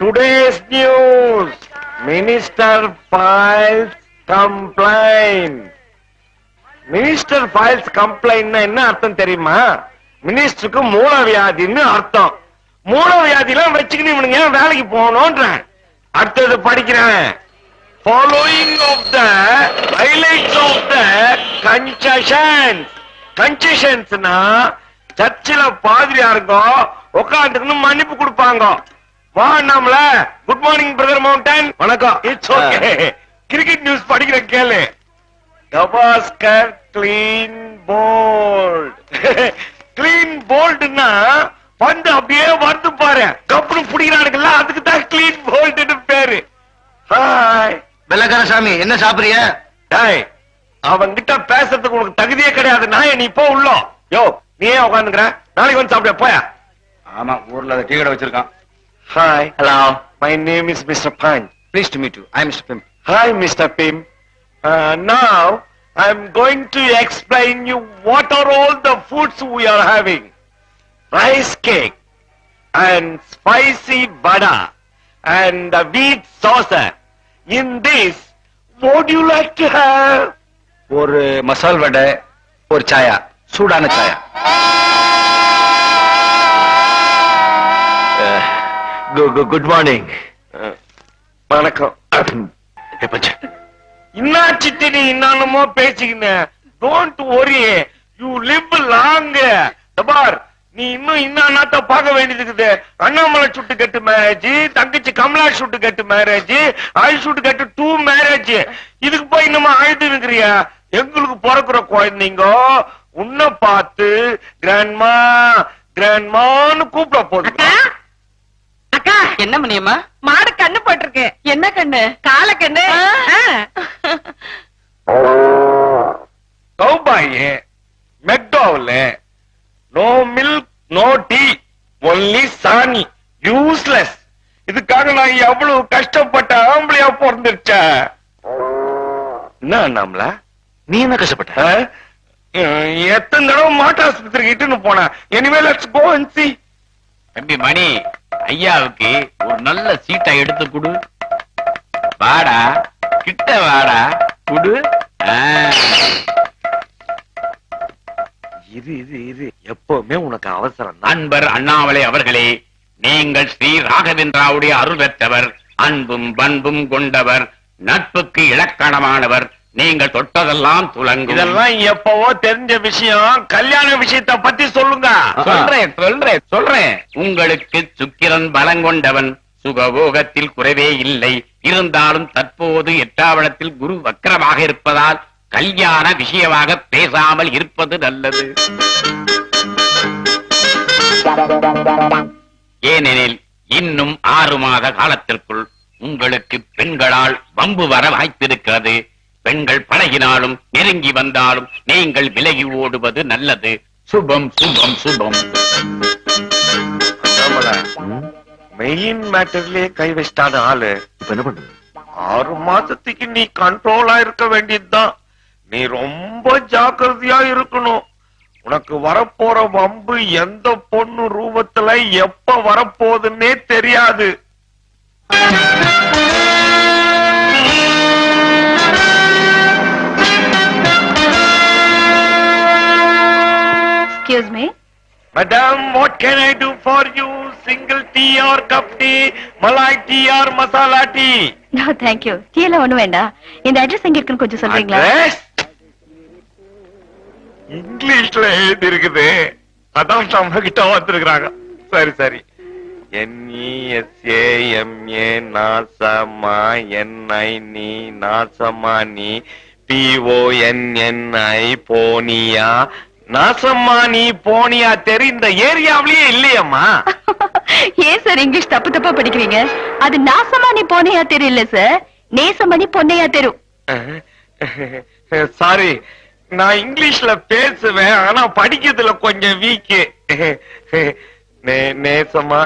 Today's news. Minister files complaint. Minister files கம்ப்ளைண்ட்னா என்ன அர்த்தம் தெரியுமா? மினிஸ்டருக்கு மூலவியாதின்னு அர்த்தம். மூலவியாதிலாம் வச்சுக்கிட்டு இவனுங்க ஏன் வேலைக்கு போகணும்ன்றேன்? அடுத்தது படிக்கிறேன். Following of the highlights of the concession கன்செஷன்ஸ்னா சர்ச்சில் பாதிரியாருங்க உட்காந்துக்கணும் மன்னிப்பு கொடுப்பாங்க. வா நம்மள குட் மார்னிங் பிரதர் மவுண்டன் வணக்கம் இட்ஸ் ஓகே கிரிக்கெட் நியூஸ் படிக்கிற கேளு. கவாஸ்கர் கிளீன் போல்ட் கிளீன் போல்ட்னா பந்து அப்படியே வந்து பாரு. கப்புனு பிடிக்கிறானுங்கல்ல அதுக்கு தான் கிளீன் போல்ட்னு பேரு. ஹாய் வெள்ளக்கார சாமி என்ன சாப்பிடுறிய? டேய் அவன்கிட்ட பேசுறதுக்கு உனக்கு தகுதியே கிடையாது. நான் நீ போ உள்ள? யோ நீ ஏன் உட்காந்துக்கிற நாளைக்கு வந்து சாப்பிட போயா? ஆமா ஊர்ல டீ கடை வச்சிருக்கான். Hi hello my name is mister Pan please to meet you I mister Pim Hi, Mr. Pim. Uh, now, I'm going to explain you what are all the foods we are having. Rice cake and spicy vada and the wheat saucer. In this, what do you like to have? ஒரு மசால் வடை ஒரு சாயா சூடான சாயா good morning வணக்கம். இன்னாச்சிட்டு நீ இன்னமோ பேசிக்கின don't worry you live long பார் நீ இன்னும் இன்னாத்த பார்க்க வேண்டியது இருக்குது அண்ணாமலை சுட்டு கட்டு மேரேஜ் தங்கச்சி கமலா சுட்டு கட்டு மேரேஜ் ஆய் சுட்டு கட்டு டூ மேரேஜ் இதுக்கு போய் இன்னும் அழுது இருக்கிறியா எங்களுக்கு பிறக்கிற குழந்தைங்க உன்னை பார்த்து கிராண்ட்மா கிராண்ட்மான்னு கூப்பிட போகுது. அக்கா! என்ன மணியம்மா? மாடு கண்ணு போட்டிருக்கு. என்ன கண்ணு? கால கண்ணு. Cowboy மெக்டோவில் no milk no tea only சாணி யூஸ்லெஸ். இதுக்காக நான் எவ்வளவு கஷ்டப்பட்ட ஆம்பளையா பிறந்துருச்ச? என்ன நம்மள நீ என்ன கஷ்டப்பட்ட? எத்தனை தடவை மாட்டு ஆஸ்பத்திரிக்கு இட்டுன்னு போனேன் எனிவே லெட்ஸ் கோ அண்ட் தம்பி மணி ஐயாவுக்கு ஒரு நல்ல சீட்டை எடுத்து கொடு. வாடா கிட்ட வாடா குடு. இது இது இது எப்பவுமே உனக்கு அவசரம் அன்பர் அண்ணாமலை அவர்களே நீங்கள் ஸ்ரீ ராகவேந்திராவுடைய அருள் பெற்றவர் அன்பும் பண்பும் கொண்டவர் நட்புக்கு இலக்கணமானவர் நீங்கள் தொட்டதெல்லாம் துலங்கும். இதெல்லாம் எப்பவோ தெரிஞ்ச விஷயம் கல்யாண விஷயத்தை பத்தி சொல்லுங்க. சொல்றேன் சொல்றேன் சொல்றேன். உங்களுக்கு சுக்கிரன் பலங்கொண்டவன் சுகபோகத்தில் குறைவே இல்லை. இருந்தாலும் தற்போது எட்டாவளத்தில் குரு வக்கரமாக இருப்பதால் கல்யாண விஷயமாக பேசாமல் இருப்பது நல்லது. ஏனெனில் இன்னும் ஆறு மாத காலத்திற்குள் உங்களுக்கு பெண்களால் வம்பு வர வாய்ப்பிருக்கிறது. பெண்கள் பழகினாலும் நெருங்கி வந்தாலும் நீங்கள் விலகி ஓடுவது நல்லது. சுபம் சுபம் சுபம். மெயின் மேட்டர்லயே கை வச்சிட்டான ஆளு. இப்ப என்ன பண்றது ஆறு மாசத்துக்கு நீ கண்ட்ரோலா இருக்க வேண்டியதுதான். நீ ரொம்ப ஜாக்கிரதையா இருக்கணும். உனக்கு வரப்போற வம்பு எந்த பொண்ணு ரூபத்துல எப்ப வரப்போகுதுன்னே தெரியாது. Excuse me madam what can I do for you single tea or cup tea malai tea or masala tea no thank you tea எல்லாம் ஒண்ணும் வேண்டாம். இந்த அட்ரஸ் எங்க இருக்குன்னு கொஞ்சம் சொல்றீங்களா? Address? இங்கிலீஷ்ல எழுதி இருக்குது அதான் நம்ம கிட்ட வந்திருக்கிறாங்க. சரி சரி. என்இஎஸ்ஏஎம்ஏ நாசமா என்ஐ நீ நாசமா நீ பிஓஎன்என்ஐ போனியா? நாசமா நீ போனியா தெரி இந்த ஏரியாவிலேயே இல்லையம்மா. ஏன் சார் இங்கிலீஷ் தப்பு தப்பா படிக்கிறீங்க? அது நாசமா நீ பொன்னையா தெரியல சார். நேசமணி பொன்னையா தெரு. சாரி நான் இங்கிலீஷ்ல பேசுவேன் ஆனா படிக்கிறதுல கொஞ்சம் வீக்கு நேசமா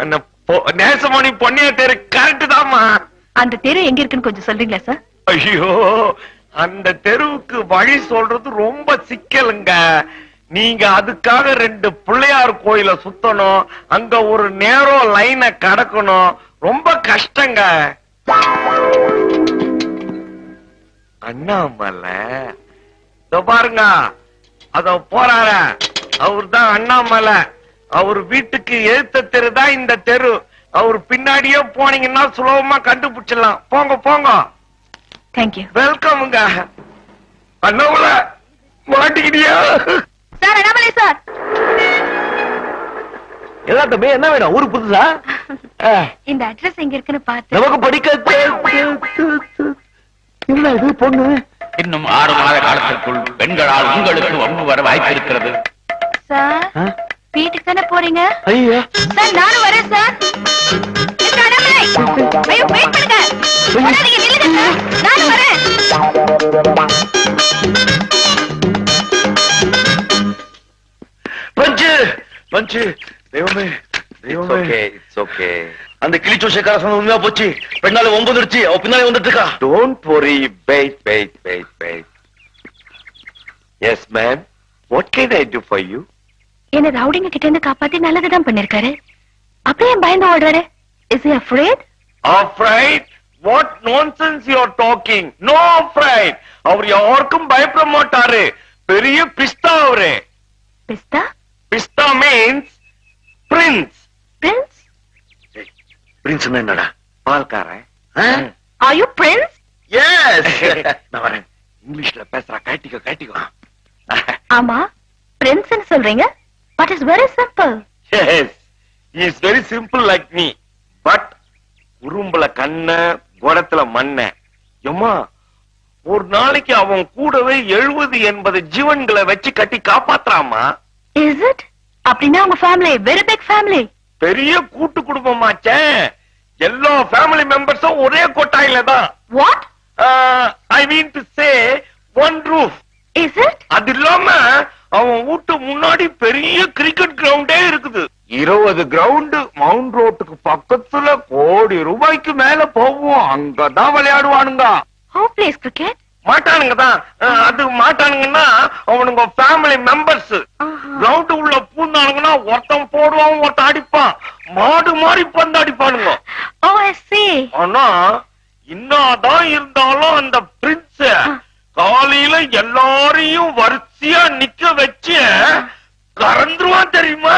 பொ- நேசமணி பொன்னிய தெரு கரெக்ட் தாமா அந்த தெரு எங்க இருக்குன்னு கொஞ்சம் சொல்றீங்களா சார்? ஐயோ அந்த தெருவுக்கு வழி சொல்றது ரொம்ப சிக்கலுங்க. நீங்க அதுக்காக ரெண்டு பிள்ளையார் கோயில சுத்தணும். அங்க ஒரு நேரம் லைனை கடக்கணும். ரொம்ப கஷ்டங்க. அண்ணாமலை இதோ பாருங்க. அதோ போறார. அவர் தான் அண்ணாமலை. அவர் வீட்டுக்கு எழுத்த தெரு தான் இந்த தெரு. அவர் பின்னாடியே போனீங்கன்னா சுலபமா கண்டுபிடிச்சிடலாம். போங்க போங்க. தேங்க்யூ வெல்கம்ங்க அண்ணாமலை மாட்டிக்கிட்டியா? Sir Annamalai sir. எல்லாம் தம்பி என்ன வேணும்? ஊருக்கு புதுசா? இந்த அட்ரஸ் எங்க இருக்குன்னு பார்த்து. நமக்கு படிக்க என்ன இது பொண்ணு? இன்னும் ஆறு மாத காலத்திற்குள் பெண்களால் உங்களுக்கு வம்பு வர வாய்ப்பிருக்கிறது. சார் வீட்டுக்கு தானே போறீங்க? ஐயா. சார் நானும் வரேன் ஐயோ வெயிட் பண்ணுங்க. சார். நானும் வரேன். பஞ்சு தெய்வமே தெய்வமே. ஓகே இட்ஸ் ஓகே அந்த கிளி ஜோசியக்கார சொன்ன உண்மையா போச்சு? பெண்ணால ஒன்பதுடுச்சு அவ பின்னாலே வந்துட்டு இருக்கா? Don't worry wait wait wait wait. Yes ma'am what can i do for you? என்ன ரவுடிங்க கிட்ட இருந்து காப்பாத்தி நல்லதுதான் பண்ணிருக்காரு. அப்படியே பயந்து ஓடுறாரு. Is he afraid? Afraid? What nonsense you are talking. No afraid. அவர் யாருக்கும் பயப்பட மாட்டாரு. பெரிய பிஸ்தா அவரு. பிஸ்தா? பிஸ்தா மீன்ஸ் பிரின்ஸ் பிரின்ஸ் பிரின்ஸ் என்னடா? பால்காரன். ஆர் யூ பிரின்ஸ் எஸ் நான் வரேன். இங்கிலீஷ்ல பேசுறா. கேட்டிக்கோ கேட்டிக்கோ. ஆமா. பிரின்ஸ்னு சொல்றீங்க? But is very simple yes is very simple like me but உரும்புல கண்ண குடத்துல மண்ண. எம்மா ஒரு நாளைக்கு அவன் கூடவே எழுபது எண்பது ஜீவன்களை வச்சு கட்டி காப்பாத்துறாமா இஸ் இட் அப்படின்னா உங்க ஃபேமிலி வெரி பிக் ஃபேமிலி பெரிய கூட்டு குடும்பமாச்சே. எல்லா ஃபேமிலி மெம்பர்ஸும் ஒரே கொட்டாயில தான். What I mean to say one roof is it அது இல்லாம அவன் வீட்டு முன்னாடி பெரிய கிரிக்கெட் கிரவுண்டே இருக்குது. இருபது கிரவுண்ட் மவுண்ட் ரோட்டுக்கு பக்கத்துல கோடி ரூபாய்க்கு மேல போவோம் அங்கதான் விளையாடுவானுங்க. ஹோ பிளேஸ் கிரிக்கெட் மாட்டானுங்க தான் அது மாட்டானுங்கன்னா அவனுங்க ஃபேமிலி மெம்பர்ஸ் கிரவுண்ட் உள்ள பூந்தானுங்கன்னா ஒருத்தன் போடுவான் ஒருத்தன் அடிப்பான். மாடு மாதிரி பந்து அடிப்பானுங்க. ஆனா இன்னாதான் இருந்தாலும் அந்த பிரின்ஸ் காலையில எல்லாரையும் வரிசையா நிக்க வச்சு கறந்துருவான் தெரியுமா?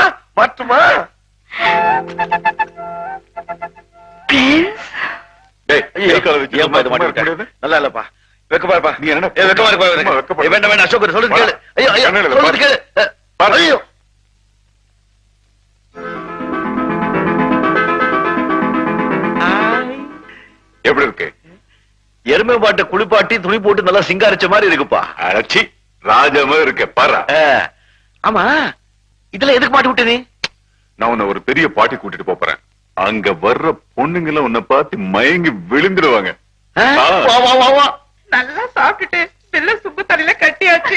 விட்ட? நல்லா இல்லப்பா. வெக்கமா இருப்பா நீ என்ன? வெக்கமா இருப்பா வேண்டாம் வேண்டாம். அசோக் சொல்லுங்க கேளு. ஐயோ ஐயோ கண்ணுல இல்ல, சொல்லுங்க பாரு. கேளு. அஹ், பாரு. ஐயோ. எப்படி இருக்கு? எருமை மாட்டை குளிப்பாட்டி துணி போட்டு நல்லா சிங்காரிச்ச மாதிரி இருக்குப்பா. அழச்சி ராஜாம இருக்க பாரு. ஆமா. இதுல எதுக்கு மாட்டி விட்ட நீ? நான் உன்னை ஒரு பெரிய பாட்டி கூட்டிட்டு போறேன். அங்க வர்ற பொண்ணுங்க எல்லாம் உன்னை பார்த்து மயங்கி விழுந்துடுவாங்க. நல்லா சாப்பிட்டுட்டு பிள்ளை சுப்பு தலையில கட்டியாச்சு.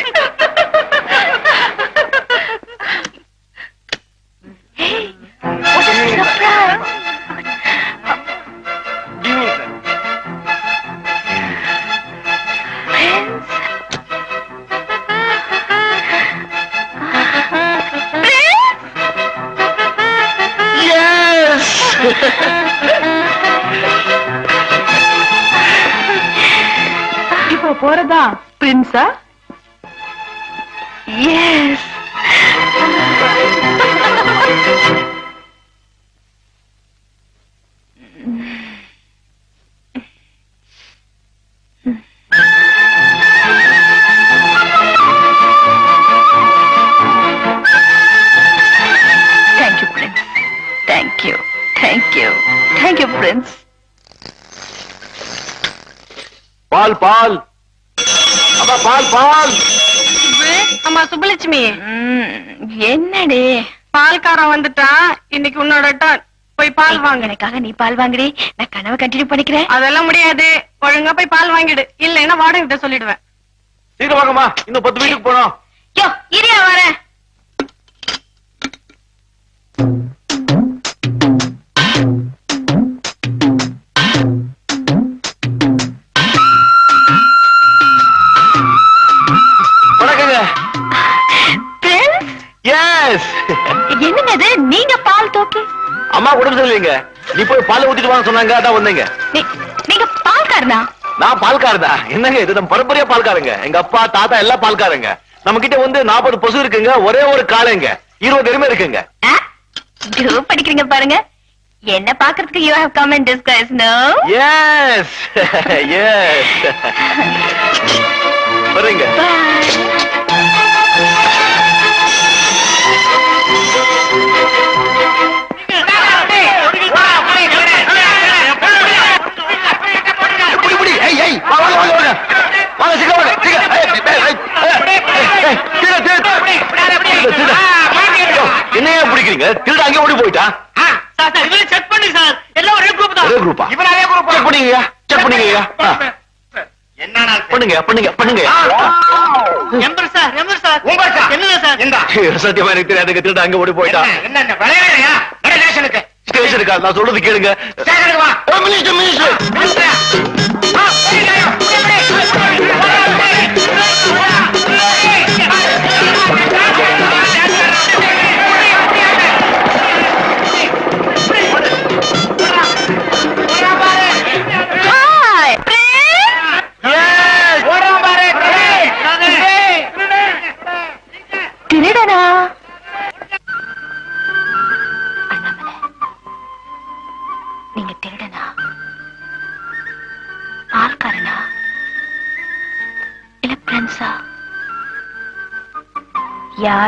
போறதா பிரின்ஸா yes thank you prince thank you thank you thank you prince பால் பால். பால் பால். அம்மா சுப்புலட்சுமி. என்னடி? பால்காரன் வந்துட்டான் இன்னைக்கு உன்னோட டர்ன் போய் பால் வாங்க எனக்காக நீ பால் வாங்குடி நான் கனவை கண்டினியூ பண்ணிக்கிறேன். அதெல்லாம் முடியாது. ஒழுங்கா போய் பால் வாங்கிடு. இல்லைன்னா வாடகை கிட்ட சொல்லிடுவேன். சீக்கிரம் வாங்கம்மா. இன்னும் பத்து வீட்டுக்கு போனோம் யோ இரியா வரேன் அம்மா உடம்பு சரியில்லைங்க. நீ போய் பால் ஊத்திட்டு வாங்க சொன்னாங்க அதான் வந்தீங்க. நீங்க பால்காரனா? நான் பால்காரதா என்னங்க இது? நம்ம பரம்பரையா பால்காரங்க. எங்க அப்பா தாத்தா எல்லாம் பால்காரங்க. நம்ம கிட்ட வந்து நாற்பது பசு இருக்குங்க ஒரே ஒரு காளைங்க. இருபது எருமை இருக்குங்க. படிக்கிறீங்க பாருங்க. என்ன பாக்குறதுக்கு you have come and discuss no yes yes வரீங்க. புடி திருட அங்கே ஓடி போயிட்டா செக் பண்ணி சார். எல்லாம் ஒரே குரூப் ஒரே குரூப்பா இவனாலே குரூப் செக் பண்ணீங்கய்யா செக் பண்ணீங்கய்யா ஆ, என்னடா பண்ணுங்க பண்ணுங்க பண்ணுங்க. எம்பர் சார் எம்பர் சார். உங்க சார். என்னது சார்? இந்த சத்தியமா எனக்கு தெரியாதுங்க திருட அங்க ஓடி போயிட்டா. என்ன என்ன விளையாடுறியா? வர ரேஷனுக்கு ஸ்டேஷனுக்கா நான் சொல்றது கேளுங்க. ஸ்டேஷனுக்கு வா. ஏய், மினிஸ்டர் மினிஸ்டர் மினிஸ்டரா?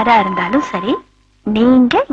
யாரா இருந்தாலும் சரி நீங்க